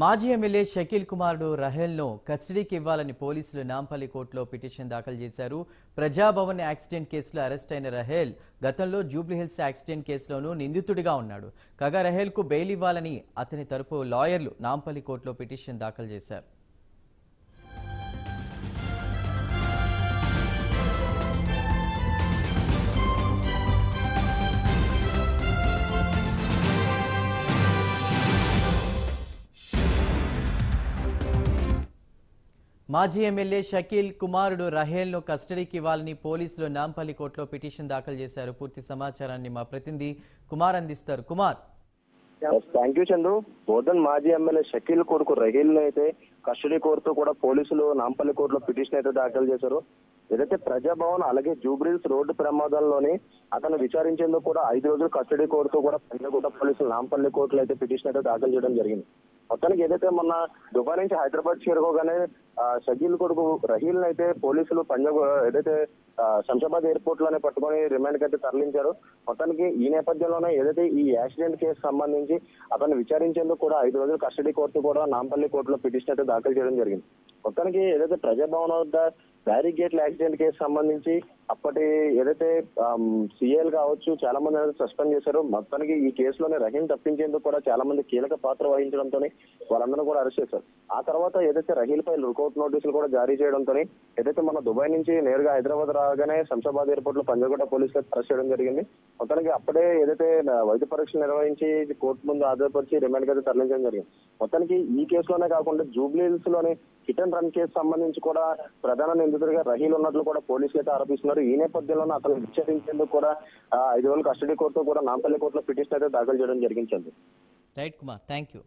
మాజీ ఎమ్మెల్యే షకీల్ కుమారుడు రహేల్ను కస్టడీకి ఇవ్వాలని పోలీసులు నాంపల్లి కోర్టులో పిటిషన్ దాఖలు చేశారు. ప్రజాభవన్ యాక్సిడెంట్ కేసులో అరెస్ట్ అయిన రహేల్ గతంలో జూబ్లీహిల్స్ యాక్సిడెంట్ కేసులోనూ నిందితుడిగా ఉన్నాడు. కాగా రహేల్కు బెయిల్ ఇవ్వాలని అతని తరపు లాయర్లు నాంపల్లి కోర్టులో పిటిషన్ దాఖలు చేశారు. మాజీ ఎమ్మెల్యే షకీల్ కుమారుడు రహేల్ను కస్టడీకి ఇవ్వాలని పోలీసులు నాంపల్లి కోర్టులో పిటిషన్ దాఖలు చేశారు. పూర్తి సమాచారాన్ని మా ప్రతినిధి కుమార్ అందిస్తారు. కుమార్. థ్యాంక్ యూ చంద్రు బోధన్ మాజీ ఎమ్మెల్యే షకీల్ కొడుకు రహీల్ అయితే కస్టడీ కోరుతూ కూడా పోలీసులు నాంపల్లి కోర్టులో పిటిషన్ అయితే దాఖలు చేశారు. ఏదైతే ప్రజాభవన్ అలాగే జూబ్రిల్స్ రోడ్డు ప్రమాదంలోని అతను విచారించేందుకు కూడా ఐదు రోజులు కస్టడీ కోర్టు కూడా పంజగుట్ట పోలీసులు నాంపల్లి కోర్టులో అయితే పిటిషన్ అయితే దాఖలు చేయడం జరిగింది. మొత్తానికి ఏదైతే మొన్న దుబాయ్ నుంచి హైదరాబాద్ చేరుకోగానే ఆ, షకీల్ కొడుకు రహీల్ అయితే పోలీసులు పంజాబ్ ఏదైతే శంషాబాద్ ఎయిర్పోర్ట్లోనే పట్టుకొని రిమాండ్కి అయితే తరలించారు. మొత్తానికి ఈ నేపథ్యంలోనే ఏదైతే ఈ యాక్సిడెంట్ కేసు సంబంధించి అతను విచారించేందుకు కూడా ఐదు రోజులు కస్టడీ కోర్టు కూడా నాంపల్లి కోర్టులో పిటిషన్ అయితే దాఖలు చేయడం జరిగింది. మొత్తానికి ఏదైతే ప్రజాభవన్ వద్ద బ్యారిగేట్ల యాక్సిడెంట్ కేసు సంబంధించి అప్పటి ఏదైతే సీఎల్ కావచ్చు చాలా మంది అనేది సస్పెండ్ చేశారు. మొత్తానికి ఈ కేసులోనే రహీం తప్పించేందుకు కూడా చాలా మంది కీలక పాత్ర వహించడంతో వాళ్ళందరూ కూడా అరెస్ట్ చేశారు. ఆ తర్వాత ఏదైతే రహీల్ పై లుకౌట్ నోటీసులు కూడా జారీ చేయడంతో ఏదైతే మన దుబాయ్ నుంచి నేరుగా హైదరాబాద్ రాగానే శంషాబాద్ ఎయిర్పోర్ట్లో పంజాగుట్ట పోలీసులు అరెస్ట్ చేయడం జరిగింది. మొత్తానికి అప్పుడే ఏదైతే వైద్య పరీక్షలు నిర్వహించి కోర్టు ముందు హాజరుపరిచి రిమాండ్ అయితే తరలించడం జరిగింది. మొత్తానికి ఈ కేసులోనే కాకుండా జూబ్లీహిల్స్లోని హిట్ అండ్ రన్ కేసు సంబంధించి కూడా ప్రధాన నిందితుడిగా రహీల్ ఉన్నట్లు కూడా పోలీసులు అయితే ఆరోపిస్తున్నారు. ఈ నేపథ్యంలోనే అతను విచారించేందుకు కూడా ఐదు రోజులు కస్టడీ కోర్టు కూడా నాంపల్లి కోర్టులో పిటిషన్ అయితే దాఖలు చేయడం జరిగింది రైట్ కుమార్ థ్యాంక్ యూ